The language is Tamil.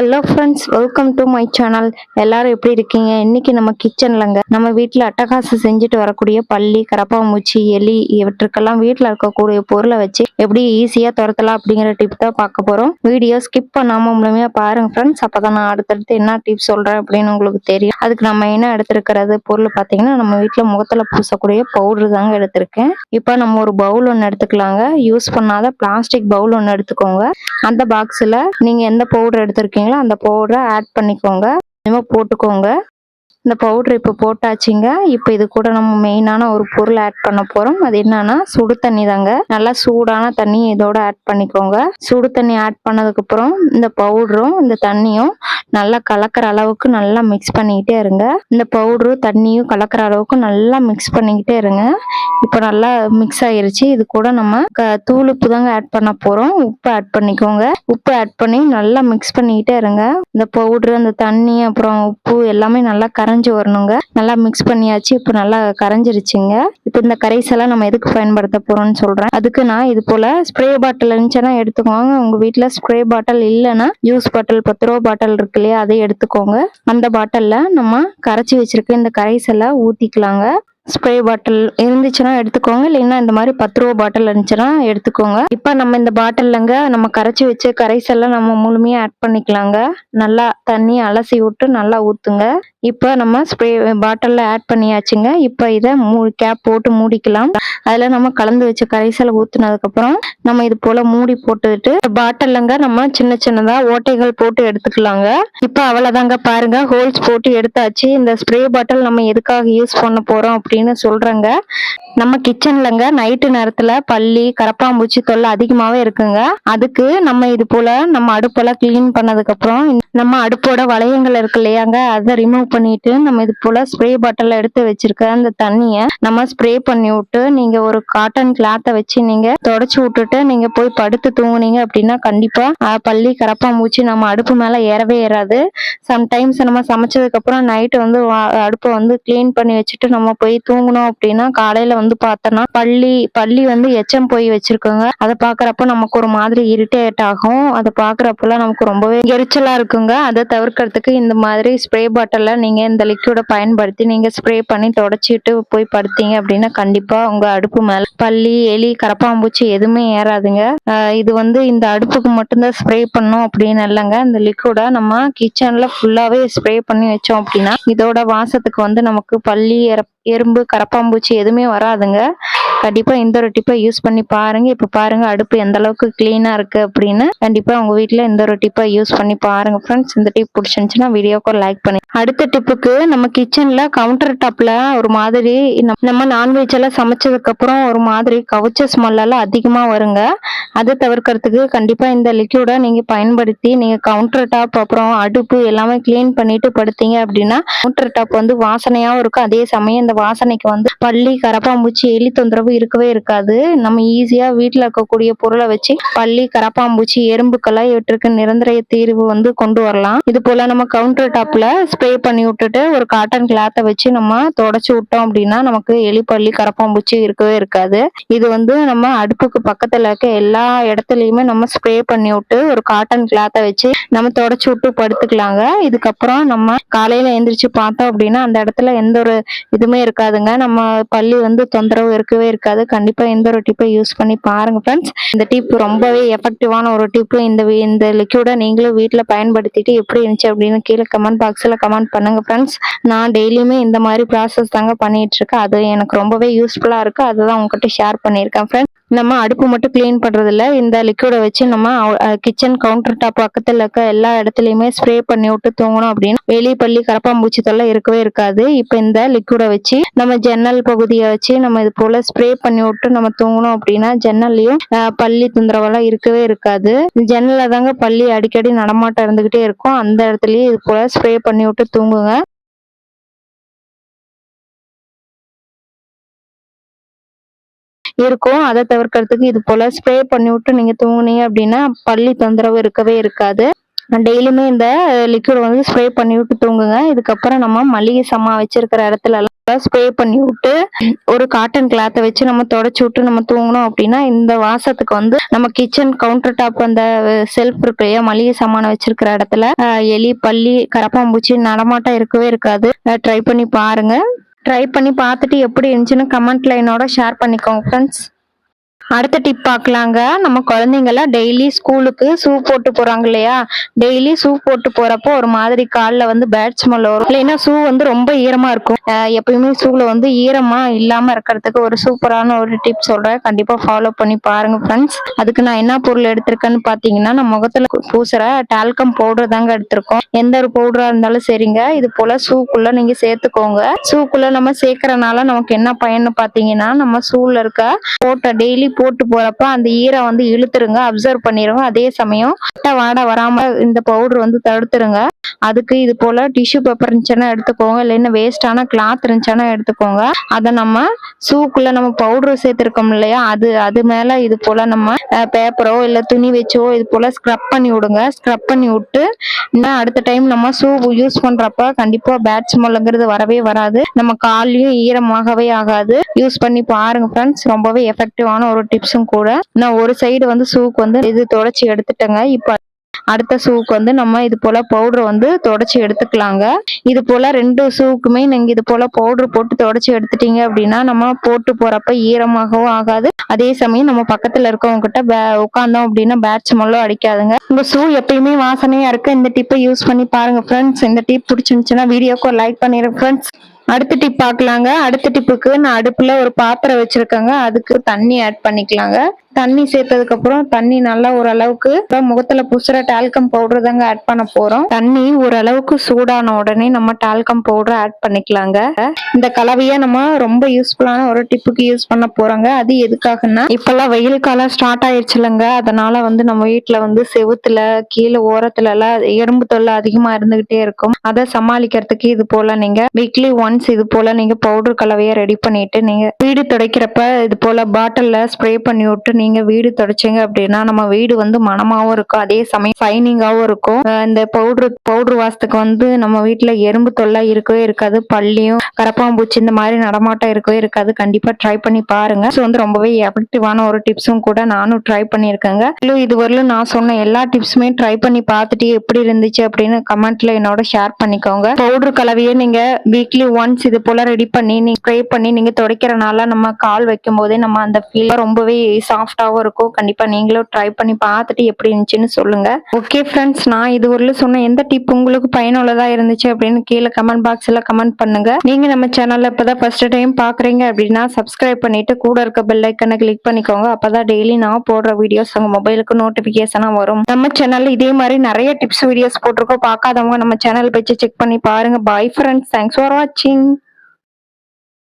Hello friends welcome to my channel எல்லாரும் எப்படி இருக்கீங்க? இன்னைக்கு நம்ம கிச்சன்லங்க நம்ம வீட்டில் அட்டகாசம் செஞ்சுட்டு வரக்கூடிய பள்ளி கரப்பாம்பூச்சி எலி இவற்றுக்கெல்லாம் வீட்டில் இருக்கக்கூடிய பொருளை வச்சு எப்படி ஈஸியாக துரத்தலாம் அப்படிங்கிற டிப் தான் பார்க்க போகிறோம் வீடியோ ஸ்கிப் பண்ணாமல் முழுமையாக பாருங்க ஃப்ரெண்ட்ஸ் அப்போ தான் நான் அடுத்தடுத்து என்ன டிப் சொல்கிறேன் அப்படின்னு உங்களுக்கு தெரியும். அதுக்கு நம்ம என்ன எடுத்திருக்கிறது? பொருள் பார்த்தீங்கன்னா நம்ம வீட்டில் முகத்தில் பூசக்கூடிய பவுடர் தாங்க எடுத்திருக்கேன். இப்போ நம்ம ஒரு பவுல் ஒன்று எடுத்துக்கலாங்க. யூஸ் பண்ணாத பிளாஸ்டிக் பவுல் ஒன்று எடுத்துக்கோங்க. அந்த பாக்ஸில் நீங்கள் எந்த பவுடர் எடுத்திருக்கீங்களோ அந்த பவுடரை ஆட் பண்ணிக்கோங்க. கொஞ்சமாக போட்டுக்கோங்க. இந்த பவுட்ரு இப்போ போட்டாச்சுங்க. இப்போ இது கூட நம்ம மெயினான ஒரு பொருள் ஆட் பண்ண போகிறோம் அது என்னன்னா சுடு தண்ணி தாங்க. நல்லா சூடான தண்ணி இதோட ஆட் பண்ணிக்கோங்க. சுடு தண்ணி ஆட் பண்ணதுக்கப்புறம் இந்த பவுடரும் இந்த தண்ணியும் நல்லா கலக்கிற அளவுக்கு நல்லா மிக்ஸ் பண்ணிக்கிட்டே இருங்க. இந்த பவுடரும் தண்ணியும் கலக்கிற அளவுக்கு நல்லா மிக்ஸ் பண்ணிக்கிட்டே இருங்க. இப்போ நல்லா மிக்ஸ் ஆயிருச்சு. இது கூட நம்ம க தூள் உப்பு தாங்க ஆட் பண்ண போகிறோம் உப்பு ஆட் பண்ணிக்கோங்க. உப்பு ஆட் பண்ணி நல்லா மிக்ஸ் பண்ணிக்கிட்டே இருங்க. இந்த பவுட்ரு அந்த தண்ணி அப்புறம் உப்பு எல்லாமே நல்லா கரைஞ்சி வரணுங்க. நல்லா மிக்ஸ் பண்ணியாச்சு. இப்போ நல்லா கரைஞ்சிருச்சுங்க. இப்போ இந்த கரைசெல்லாம் நம்ம எதுக்கு பயன்படுத்த போகிறோம்னு சொல்கிறேன் அதுக்கு நான் இது போல் ஸ்ப்ரே பாட்டில் இருந்துச்சுன்னா எடுத்துக்கோங்க. உங்கள் வீட்டில் ஸ்ப்ரே பாட்டில் இல்லைன்னா ஜூஸ் பாட்டில் பத்து ரூபா பாட்டில் இருக்கு இல்லையா அதை எடுத்துக்கோங்க. அந்த பாட்டிலில் நம்ம கரைச்சி வச்சிருக்க இந்த கரைசலை ஊற்றிக்கலாங்க ஸ்ப்ரே பாட்டில் இருந்துச்சுன்னா எடுத்துக்கோங்க. இல்லைன்னா இந்த மாதிரி பத்து ரூபா பாட்டில் இருந்துச்சுன்னா எடுத்துக்கோங்க. இப்போ நம்ம இந்த பாட்டில்லங்க நம்ம கரைச்சி வச்சு கரைசெல்லாம் நம்ம முழுமையாக ஆட் பண்ணிக்கலாங்க. நல்லா தண்ணி அலசி விட்டு நல்லா ஊற்றுங்க இப்போ நம்ம ஸ்ப்ரே பாட்டிலில் ஆட் பண்ணியாச்சுங்க. இப்போ இதை மூ கேப் போட்டு மூடிக்கலாம். அதில் நம்ம கலந்து வச்ச கரைசலை ஊற்றுனதுக்கப்புறம் நம்ம இது போல் மூடி போட்டுட்டு பாட்டில்லங்க நம்ம சின்ன சின்னதாக ஓட்டைகள் போட்டு எடுத்துக்கலாங்க. இப்போ அவ்வளோதாங்க பாருங்க. ஹோல்ஸ் போட்டு எடுத்தாச்சு. இந்த ஸ்ப்ரே பாட்டில் நம்ம எதுக்காக யூஸ் பண்ண போகிறோம் அப்படின்னு சொல்கிறேங்க நம்ம கிச்சன்லங்க நைட்டு நேரத்தில் பள்ளி கரப்பாம்பூச்சி தொல்லை அதிகமாகவே இருக்குங்க. அதுக்கு நம்ம இது போல் நம்ம அடுப்பெல்லாம் க்ளீன் பண்ணதுக்கப்புறம் நம்ம அடுப்போட வளையங்கள் இருக்கு இல்லையாங்க அதை ரிமூவ் பண்ணிட்டு நம்ம இது போல் ஸ்ப்ரே பாட்டிலில் எடுத்து வச்சிருக்க அந்த தண்ணியை நம்ம ஸ்ப்ரே பண்ணி விட்டு நீங்கள் ஒரு காட்டன் கிளாத்தை வச்சு நீங்கள் தொடச்சு விட்டுட்டு நீங்கள் போய் படுத்து தூங்குனீங்க அப்படின்னா கண்டிப்பாக பள்ளி கரப்பாம்பூச்சி நம்ம அடுப்பு மேலே ஏறவே ஏறாது. சம்டைம்ஸ் நம்ம சமைச்சதுக்கப்புறம் நைட்டு வந்து வா- அடுப்பை வந்து க்ளீன் பண்ணி வச்சுட்டு நம்ம போய் தூங்கணும் அப்படின்னா காலையில வந்து பார்த்தோன்னா பள்ளி பள்ளி வந்து எச்சம் போய் வச்சிருக்கோங்க. அதை பார்க்குறப்ப நமக்கு ஒரு மாதிரி இரிட்டேட் ஆகும். அதை பாக்குறப்பெல்லாம் நமக்கு ரொம்பவே எரிச்சலா இருக்குங்க. அதை தவிர்க்கிறதுக்கு இந்த மாதிரி ஸ்ப்ரே பாட்டில நீங்கள் இந்த லிக்யூட பயன்படுத்தி நீங்கள் ஸ்ப்ரே பண்ணி தொடச்சிட்டு போய் படுத்தீங்க அப்படின்னா கண்டிப்பாக உங்கள் அடுப்பு மேலே பள்ளி எலி கரப்பாம்பூச்சி எதுவுமே ஏறாதுங்க. இது வந்து இந்த அடுப்புக்கு மட்டும்தான் ஸ்ப்ரே பண்ணும் அப்படின்னு இல்லைங்க. இந்த லிக்விடை நம்ம கிச்சனில் ஃபுல்லாகவே ஸ்ப்ரே பண்ணி வச்சோம் அப்படின்னா இதோட வாசத்துக்கு வந்து நமக்கு பள்ளி எறப் எறும்பு கரப்பாம்பூச்சி எதுவுமே வராதுங்க. கண்டிப்பா இந்த ஒரு டிப்பை யூஸ் பண்ணி பாருங்க. இப்ப பாருங்க அடுப்பு எந்த அளவுக்கு கிளீனா இருக்கு அப்படின்னு. கண்டிப்பா உங்க வீட்டில் இந்த ஒரு டிப்பை யூஸ் பண்ணி பாருங்க ஃப்ரெண்ட்ஸ் இந்த டிப் பிடிச்சிருந்துச்சுன்னா வீடியோக்கு லைக் பண்ணி அடுத்த டிப்புக்கு நம்ம கிச்சன்ல கவுண்டர் டாப்ல ஒரு மாதிரி நம்ம- நான்வெஜ் எல்லாம் சமைச்சதுக்கு அப்புறம் ஒரு மாதிரி கவுச்ச ஸ்மெல் எல்லாம் அதிகமா வருங்க. அதை தவிர்க்கிறதுக்கு கண்டிப்பா இந்த லிக்யூடை நீங்க பயன்படுத்தி நீங்க கவுண்டர் டாப் அப்புறம் அடுப்பு எல்லாமே க்ளீன் பண்ணிட்டு படுத்தீங்க அப்படின்னா கவுண்டர் டாப் வந்து வாசனையாவும் இருக்கும். அதே சமயம் இந்த வாசனைக்கு வந்து பள்ளி கரப்பாம்பூச்சி எலி தொந்தரவு இருக்கவே இருக்காது. நம்ம ஈஸியா வீட்டில் இருக்கக்கூடிய பொருளை வச்சு பள்ளி கரப்பாம்பூச்சி எறும்புக்கெல்லாம் இவற்றுக்கு நிரந்தர தீர்வு வந்து கொண்டு வரலாம். இது போல நம்ம கவுண்டர் டாப்ல ஸ்ப்ரே பண்ணி விட்டுட்டு ஒரு காட்டன் கிளாத்தை வச்சு நம்ம தொடச்சு விட்டோம் அப்படின்னா நமக்கு எலி பள்ளி கரப்பாம்பூச்சி இருக்கவே இருக்காது. இது வந்து நம்ம அடுப்புக்கு பக்கத்துல இருக்க எல்லா இடத்துலயுமே நம்ம ஸ்ப்ரே பண்ணி விட்டு ஒரு காட்டன் கிளாத்தை வச்சு நம்ம தொடச்சு விட்டு படுத்துக்கலாங்க. இதுக்கப்புறம் நம்ம காலையில எந்திரிச்சு பார்த்தோம் அப்படின்னா அந்த இடத்துல எந்த ஒரு இதுவுமே இருக்காதுங்க. நம்ம பள்ளி வந்து தொந்தரவு இருக்கவே இருக்காது. இருக்காது. கண்டிப்பா இந்த ஒரு டிப்பை யூஸ் பண்ணி பாருங்க ஃப்ரெண்ட்ஸ் இந்த டிப் ரொம்பவே எஃபெக்டிவான ஒரு டிப் இந்த இந்த லிக்யூடை நீங்களும் வீட்டில் பயன்படுத்திட்டு எப்படி இருந்துச்சு அப்படின்னு கீழே கமெண்ட் பாக்ஸில் கமெண்ட் பண்ணுங்க ஃப்ரெண்ட்ஸ் நான் டெய்லியுமே இந்த மாதிரி ப்ராசஸ் தாங்க பண்ணிட்டு இருக்கேன். அது எனக்கு ரொம்பவே யூஸ்ஃபுல்லாக இருக்கு. அதுதான் உங்ககிட்ட ஷேர் பண்ணியிருக்கேன் ஃப்ரெண்ட்ஸ் நம்ம அடுப்பு மட்டும் க்ளீன் பண்றதில்ல. இந்த லிக்யூடை வச்சு நம்ம கிச்சன் கவுண்டர் டாப் பக்கத்துல இருக்க எல்லா இடத்துலயுமே ஸ்ப்ரே பண்ணி விட்டு தூங்கணும் அப்படின்னு எலி பள்ளி கரப்பாம்பூச்சி தொல்லை இருக்கவே இருக்காது. இப்போ இந்த லிக்யூடை வச்சு நம்ம ஜன்னல் பகுதியை வச்சு நம்ம இது போல ஸ்ப்ரே பண்ணி விட்டு நம்ம தூங்கணும் அப்படின்னா ஜன்னல்லையும் பள்ளி தொந்தரவெல்லாம் இருக்கவே இருக்காது. ஜன்னல தாங்க பள்ளி அடிக்கடி நடமாட்டம் இருந்துகிட்டே இருக்கும். அந்த இடத்துலயே இது போல ஸ்ப்ரே பண்ணி விட்டு தூங்குங்க. இருக்கும். அதை தவிர்க்கிறதுக்கு இது போல ஸ்ப்ரே பண்ணி விட்டு நீங்க தூங்குனீங்க அப்படின்னா பள்ளி தொந்தரவு இருக்கவே இருக்காது. டெய்லியுமே இந்த லிக்விட் வந்து ஸ்ப்ரே பண்ணி விட்டு தூங்குங்க. இதுக்கப்புறம் நம்ம மளிகை சாமான் வச்சிருக்கிற இடத்துல எல்லாம் ஸ்ப்ரே பண்ணி விட்டு ஒரு காட்டன் கிளாத்தை வச்சு நம்ம தொடச்சி விட்டு நம்ம தூங்கணும் அப்படின்னா இந்த வாசத்துக்கு வந்து நம்ம கிச்சன் கவுண்டர் டாப் அந்த செல்ஃப் இருக்கு இல்லையா மளிகை சாமானை வச்சிருக்கிற இடத்துல எலி பள்ளி கரப்பாம்பூச்சி நடமாட்டம் இருக்கவே இருக்காது. ட்ரை பண்ணி பாருங்க. ட்ரை பண்ணி பார்த்துட்டு எப்படி இருந்துச்சுன்னு கமெண்ட் லைனோட ஷேர் பண்ணிக்கோங்க ஃப்ரெண்ட்ஸ் அடுத்த டிப் பார்க்கலாங்க நம்ம குழந்தைங்கலாம் டெய்லி ஸ்கூலுக்கு ஷூ போட்டு போகிறாங்க இல்லையா? டெய்லி ஷூ போட்டு போகிறப்போ ஒரு மாதிரி காலில் வந்து பேட் ஸ்மெல் வரும். இல்லைன்னா ஷூ வந்து ரொம்ப ஈரமாக இருக்கும். எப்பயுமே ஷூவில் வந்து ஈரமாக இல்லாமல் இருக்கிறதுக்கு ஒரு சூப்பரான ஒரு டிப் சொல்கிறேன் கண்டிப்பாக ஃபாலோ பண்ணி பாருங்கள் ஃப்ரெண்ட்ஸ் அதுக்கு நான் என்ன பொருள் எடுத்திருக்கேன்னு பார்த்தீங்கன்னா நம்ம முகத்தில் பூசுகிற டால்கம் பவுடர் தாங்க எடுத்திருக்கோம். எந்த ஒரு பவுடராக இருந்தாலும் சரிங்க. இது போல் ஷூக்குள்ளே நீங்கள் சேர்த்துக்கோங்க. ஷூக்குள்ளே நம்ம சேர்க்கறனால நமக்கு என்ன பயன்னு பார்த்தீங்கன்னா நம்ம ஷூவில் இருக்க போட்ட டெய்லி போட்டு போறப்ப அந்த ஈரம் வந்து இழுத்துருங்க அப்சர்வ் பண்ணிருங்க. அதே சமயம் கெட்ட வாடை வராம இந்த பவுடர் வந்து தடுத்துருங்க. அதுக்கு இது போல டிஷ்யூ பேப்பர் இருந்துச்சுன்னா எடுத்துக்கோங்க. இல்லைன்னா வேஸ்டான கிளாத் இருந்துச்சுன்னா எடுத்துக்கோங்க. அதை நம்ம ஷூக்குள்ள நம்ம பவுடர் சேர்த்துருக்கோம் இல்லையா? அது அது மேல இது போல நம்ம பேப்பரோ இல்லை துணி வச்சோ இது போல ஸ்க்ரப் பண்ணி விடுங்க. ஸ்க்ரப் பண்ணி விட்டு இன்னும் அடுத்த டைம் நம்ம ஷூ யூஸ் பண்றப்ப கண்டிப்பா பேட் ஸ்மெல்லுங்கிறது வரவே வராது. நம்ம கால்லயும் ஈரமாகவே ஆகாது. யூஸ் பண்ணி பாருங்க ஃப்ரெண்ட்ஸ் ரொம்பவே எஃபெக்டிவான ஒரு டிப்ஸும் கூட. நான் ஒரு சைடு வந்து ஷூக்கு வந்து இது தொடச்சி எடுத்துட்டேங்க. இப்போ அடுத்த ஷூவுக்கு வந்து நம்ம இது போல பவுடர் வந்து தொடச்சி எடுத்துக்கலாங்க. இது போல ரெண்டு ஷூவுக்குமே நீங்கள் இது போல பவுடர் போட்டு தொடச்சி எடுத்துட்டீங்க அப்படின்னா நம்ம போட்டு போறப்ப ஈரமாகவும் ஆகாது. அதே சமயம் நம்ம பக்கத்துல இருக்கவங்க கிட்ட பே- உட்காந்தோம் அப்படின்னா பேட்ச் ஸ்மெல்லும் அடிக்காதுங்க. உங்க ஷூ எப்பயுமே வாசனையா இருக்குது இந்த டிப்பை யூஸ் பண்ணி பாருங்க ஃப்ரெண்ட்ஸ் இந்த டிப் பிடிச்சிருந்துச்சுன்னா வீடியோக்கு லைக் பண்ணிடுங்க ஃப்ரெண்ட்ஸ் அடுத்த டிப் பார்க்கலாங்க அடுத்த டிப்புக்கு நான் அடுப்புல ஒரு பாத்திரம் வச்சிருக்கேங்க. அதுக்கு தண்ணி ஆட் பண்ணிக்கலாங்க. தண்ணி சேர்த்ததுக்கு அப்புறம் தண்ணி நல்லா ஓரளவுக்கு முகத்துல புசுற டால்கம் பவுடர் தாங்க ஆட் பண்ண போறோம். தண்ணி ஓரளவுக்கு சூடான உடனே நம்ம டால்கம் பவுடர் ஆட் பண்ணிக்கலாங்க. இந்த கலவையை நம்ம ரொம்ப யூஸ்ஃபுல்லான ஒரு டிப்புக்கு யூஸ் பண்ண போறோங்க. அது எதுக்காகன்னா இப்பெல்லாம் வெயில் காலம் ஸ்டார்ட் ஆயிடுச்சுலங்க. அதனால வந்து நம்ம வீட்டுல வந்து செவுத்துல கீழே ஓரத்துல எல்லாம் எறும்பு தொல்லை அதிகமா இருந்துகிட்டே இருக்கும். அதை சமாளிக்கிறதுக்கு இது போல நீங்க வீக்லி ஒன்ஸ் இது போல நீங்க பவுடர் கலவையை ரெடி பண்ணிட்டு நீங்க வீடு துடைக்கிறப்ப இது போல பாட்டில்ல ஸ்ப்ரே பண்ணி விட்டு நீங்க வீடு துடைச்சிங்க அப்படின்னா நம்ம வீடு வந்து மனமாகவும் இருக்கும். அதே சமயம் ஷைனிங்காவும் இருக்கும். இந்த பவுடர் பவுடர் வாசத்துக்கு வந்து நம்ம வீட்டில் எறும்பு தொல்லை இருக்கவே இருக்காது. பள்ளியும் கரப்பாம்பூச்சி இந்த மாதிரி நடமாட்டம் இருக்கவே இருக்காது. கண்டிப்பா ட்ரை பண்ணி பாருங்க. ஸோ வந்து ரொம்பவே எஃபெக்டிவான ஒரு டிப்ஸும் கூட நானும் ட்ரை பண்ணியிருக்கேங்க. இன்னும் இதுவரையிலும் நான் சொன்ன எல்லா டிப்ஸுமே ட்ரை பண்ணி பார்த்துட்டு எப்படி இருந்துச்சு அப்படின்னு கமெண்ட்ல என்னோட ஷேர் பண்ணிக்கோங்க. பவுடர் கலவையை நீங்க வீக்லி ஒன்ஸ் இது போல ரெடி பண்ணி நீங்க ஸ்ப்ரே பண்ணி நீங்க துடைக்கிறனால நம்ம கால் வைக்கும் போதே நம்ம அந்த ஃபீல் ரொம்பவே சாஃப்ட் சாஃப்டாகவும் இருக்கும். கண்டிப்பாக நீங்களும் ட்ரை பண்ணி பார்த்துட்டு எப்படி இருந்துச்சுன்னு சொல்லுங்கள் ஓகே ஃப்ரெண்ட்ஸ் நான் இதுவரையிலும் சொன்ன எந்த டிப் உங்களுக்கு பயனுள்ளதாக இருந்துச்சு அப்படின்னு கீழே கமெண்ட் பாக்ஸில் கமெண்ட் பண்ணுங்க. நீங்கள் நம்ம சேனலில் இப்போ தான் ஃபஸ்ட்டு டைம் பார்க்குறீங்க அப்படின்னா சப்ஸ்கிரைப் பண்ணிவிட்டு கூட இருக்க பெல் ஐக்கனை கிளிக் பண்ணிக்கோங்க. அப்போ தான் டெய்லி நான் போடுற வீடியோஸ் உங்கள் மொபைலுக்கு நோட்டிஃபிகேஷனாக வரும். நம்ம சேனலில் இதே மாதிரி நிறைய டிப்ஸ் வீடியோஸ் போட்டிருக்கோம். பார்க்காதவங்க நம்ம சேனல் வச்சு செக் பண்ணி பாருங்க. பாய் ஃப்ரெண்ட்ஸ் தேங்க்ஸ் ஃபார் வாட்சிங்